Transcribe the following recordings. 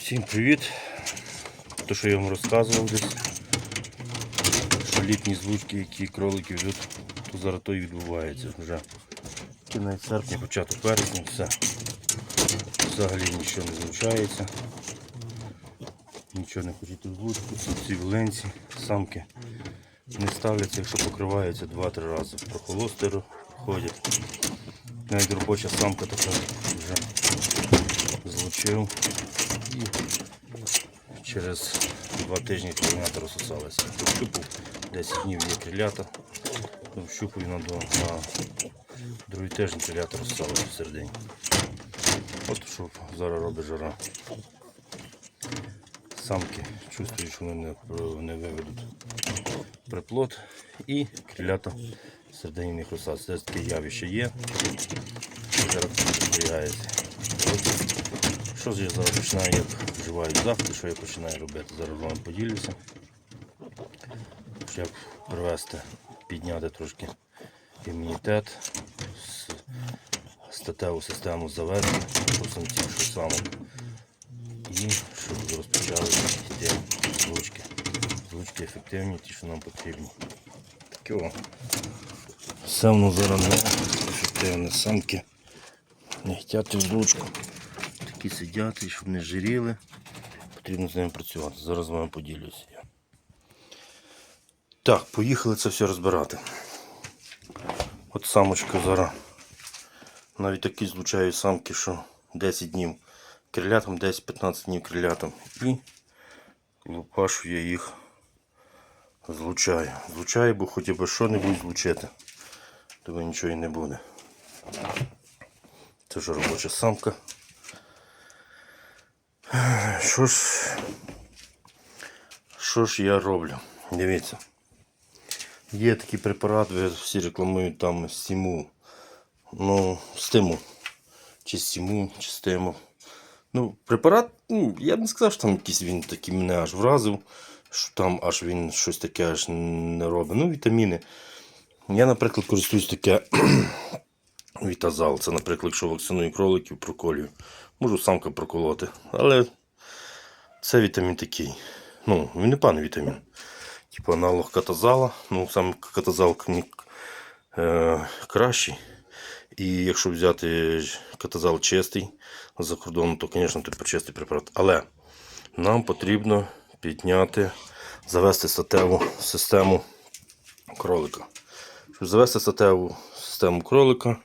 Всім привіт! То, що я вам розказував десь, що літні злучки, які кролики ведуть, то зараз то і відбувається вже. Кінець серпня, початок вересня, все. Взагалі нічого не злучається. Нічого не хочуть у злучку, ці вленці, самки не ставляться, якщо покриваються 2-3 рази. Прохолости ходять. Навіть робоча самка така вже злучив. І через два тижні крилята розсосалися. Вщупав 10 днів є крилята. Вщупаю на, до- на другий тиждень крилята розсосалися всередині. От що зараз робить жара. Самки чувствують, що вони не, виведуть приплод і крилята всередині них розсадиться. Це таке явище є. Зараз спостерігається. Що ж я зараз починаю, як вживаю заходи, що я починаю робити? Зараз вам поділюся. Як привести, підняти трошки імунітет, статеву систему завести, що самців, що самок. І щоб розпочали йти злучки. Злучки ефективні, ті, що нам потрібні. Таке. Все воно зараз не ефективне самки. Не хотять в. Такі сидять, і щоб не жиріли. Потрібно з ними працювати. Зараз з вами поділюся. я. Так, поїхали це все розбирати. От самочка зараз. Навіть такі злучають самки, що 10 днів крилятам, 10-15 днів крилятам. І лупашує їх. Злучаю. Злучаю, бо хоч би що-небудь злучити. Тобі нічого і не буде. Це вже робоча самка. Що ж, що ж я роблю? Дивіться. Є такий препарат, ви всі рекламують там стимул. Ну, стимул. Чи стимул, чи стимул. Ну, препарат, ну, я б не сказав, що там якийсь він такий мене аж вразив, що там аж він щось таке аж не робить. Ну, вітаміни. Я, наприклад, користуюсь таке Вітазал. Це, наприклад, якщо вакциную кроликів, проколюю. Можу самка проколоти. Але це вітамін такий. Ну, він не паний вітамін. Типу аналог катазала. Ну, сам катазал е, кращий. І якщо взяти катазал чистий за кордоном, то, звісно, типу чистий препарат. Але нам потрібно підняти, завести статеву систему кролика. Щоб завести статеву систему кролика,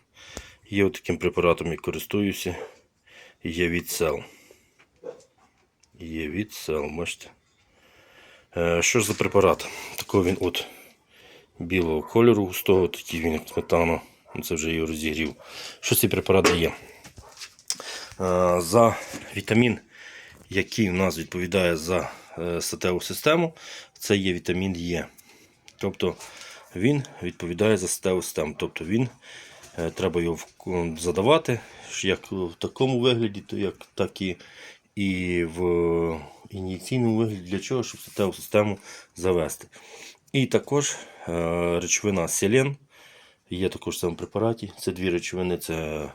є таким препаратом, я користуюся. Є від сел. Є від сел, бачите. Е, що за препарат? Такий він от білого кольору густого, такий він як сметана. Це вже його розігрів. Що цей препарат дає? Е, за вітамін, який у нас відповідає за е, статеву систему, це є вітамін Е. Тобто він відповідає за статеву систему. Тобто він треба його задавати як в такому вигляді, то як, так і, і в ін'єкційному вигляді для чого, щоб статеву систему завести. І також е, речовина селен є також в цьому препараті. Це дві речовини: це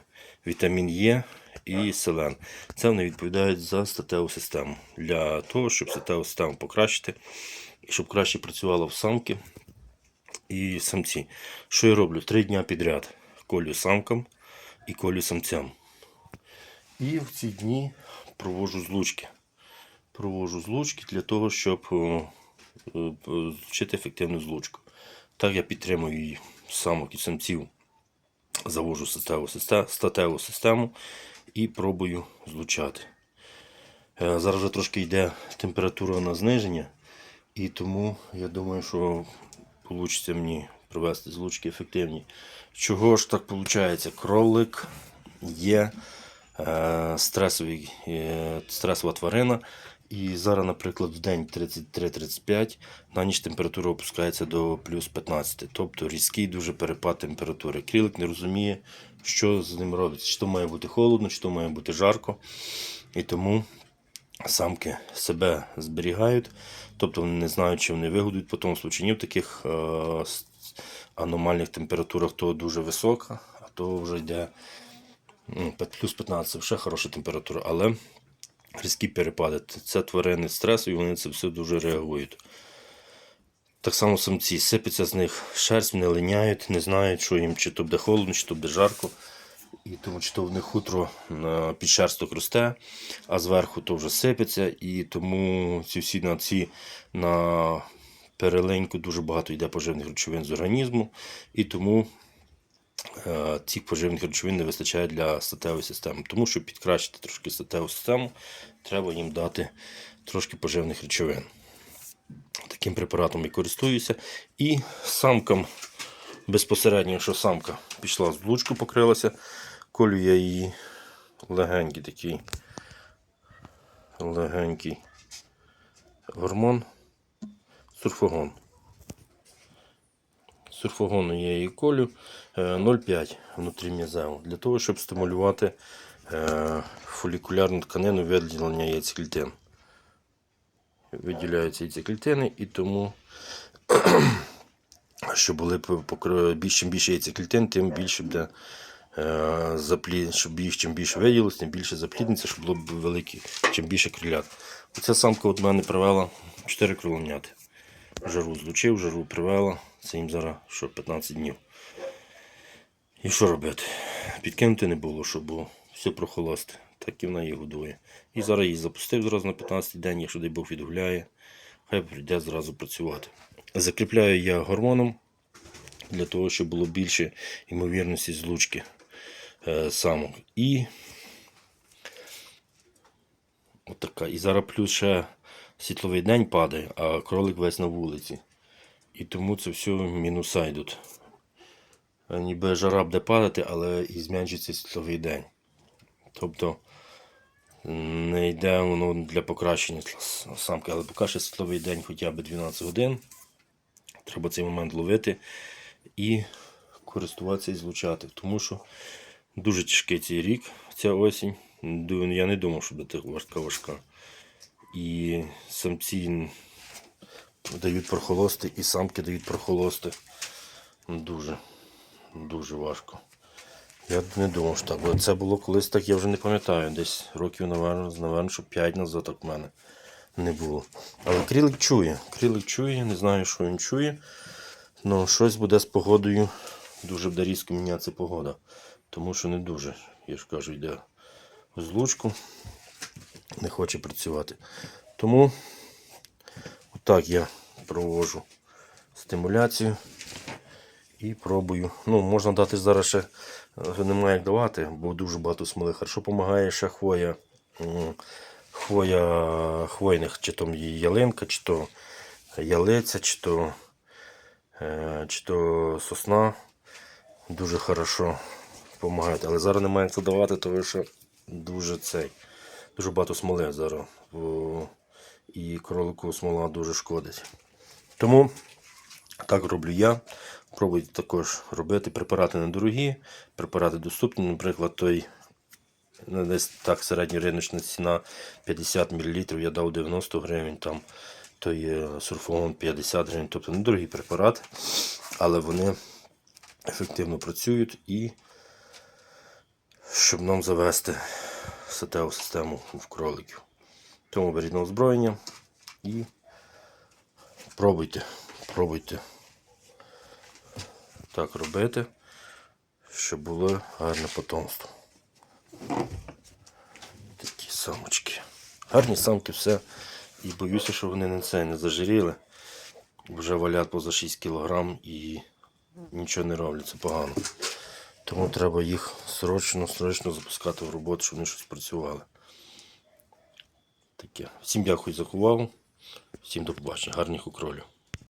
вітамін Е і селен. Це вони відповідають за статеву систему. Для того, щоб статеву систему покращити, щоб краще працювала в самки і самці. Що я роблю? Три дня підряд колю самкам і колю самцям. І в ці дні провожу злучки. Провожу злучки для того, щоб е, е, злучити ефективну злучку. Так я підтримую її самок і самців. Завожу статеву, статеву систему і пробую злучати. Е, Зараз вже трошки йде температура на зниження, і тому я думаю, що вийде мені провести злучки ефективні. Чого ж так виходить? Кролик є е, е, стресова тварина. І зараз, наприклад, в день 33-35, на ніч температура опускається до плюс 15. Тобто різкий дуже перепад температури. Крілик не розуміє, що з ним робиться. Чи то має бути холодно, чи то має бути жарко. І тому самки себе зберігають, тобто вони не знають, чи вони вигодують потомство, чи ні в таких е, аномальних температурах то дуже висока, а то вже йде ну, плюс 15, це вже хороша температура. Але різкі перепади. Це тварини стресу, і вони це все дуже реагують. Так само самці сипеться з них шерсть, вони линяють, не знають, що їм чи то буде холодно, чи то буде жарко. І тому чи то в них хутро на підшерсток росте, а зверху то вже сипеться, і тому ці всі на ці на перелиньку дуже багато йде поживних речовин з організму, і тому е, цих поживних речовин не вистачає для статевої системи. Тому щоб підкращити трошки статеву систему, треба їм дати трошки поживних речовин. Таким препаратом я користуюся. І самкам безпосередньо, якщо самка пішла з лучку, покрилася, колю я її легенький такий легенький гормон сурфогон. Сурфогону я її колю е, 0,5 внутрі м'язеву для того, щоб стимулювати е, фолікулярну тканину виділення яйцеклітин. Виділяються яйцеклітини і тому що були б чим більше яйцеклітин, тим більше буде е, заплід, щоб їх чим більше виділилось, тим більше заплідниця, щоб було б велике, чим більше крилят. Оця самка от мене привела 4 кроленяти. Жару злучив, жару привела. Це їм зараз що 15 днів. І що робити? Підкинути не було, щоб було все прохолости. Так і вона її годує. І зараз її запустив зразу на 15 день, якщо дай Бог відгуляє, хай прийде зразу працювати. Закріпляю я гормоном для того, щоб було більше ймовірності злучки е, самок. І отака. І зараз плюс ще світловий день падає, а кролик весь на вулиці. І тому це все мінуса йдуть. Е, Ніби жара буде падати, але і зменшиться світловий день. Тобто не йде воно для покращення самки, але поки що світловий день хоча б 12 годин. Треба цей момент ловити і користуватися і злучати. Тому що дуже тяжкий цей рік, ця осінь. Я не думав, що буде так важка важка. І самці дають прохолости, і самки дають прохолости. Дуже, дуже важко. Я не думав, що так. Бо це було колись так, я вже не пам'ятаю. Десь років, напевно, що 5 назад так в мене не було. Але крілик чує. Крілик чує, не знаю, що він чує. Ну, щось буде з погодою. Дуже буде різко мінятися погода. Тому що не дуже, я ж кажу, йде в злучку. Не хоче працювати. Тому отак я проводжу стимуляцію і пробую. Ну, можна дати зараз ще, е, немає як давати, бо дуже багато смоли. Хорошо допомагає ще хвоя, хвоя хвойних, чи то ялинка, чи то ялиця, чи то, е, чи то сосна. Дуже хорошо допомагають. Але зараз немає як це давати, тому що дуже цей. Дуже багато смоли зараз. І кролику смола дуже шкодить. Тому так роблю я. Пробуйте також робити. Препарати недорогі, препарати доступні. Наприклад, той ну, десь так середня риночна ціна 50 мл, я дав 90 гривень, там той е, сурфон 50 гривень, тобто недорогі препарати, але вони ефективно працюють і щоб нам завести сетеву систему в кроликів. Тому беріть на озброєння і пробуйте, пробуйте так робити, щоб було гарне потомство. Такі самочки. Гарні самки все. І боюся, що вони на це не зажиріли. Вже валять поза 6 кг і нічого не роблять, це погано. Тому треба їх срочно, срочно запускати в роботу, щоб вони щось працювали. Таке. Всім дякую за увагу. Всім до побачення. Гарних укролів.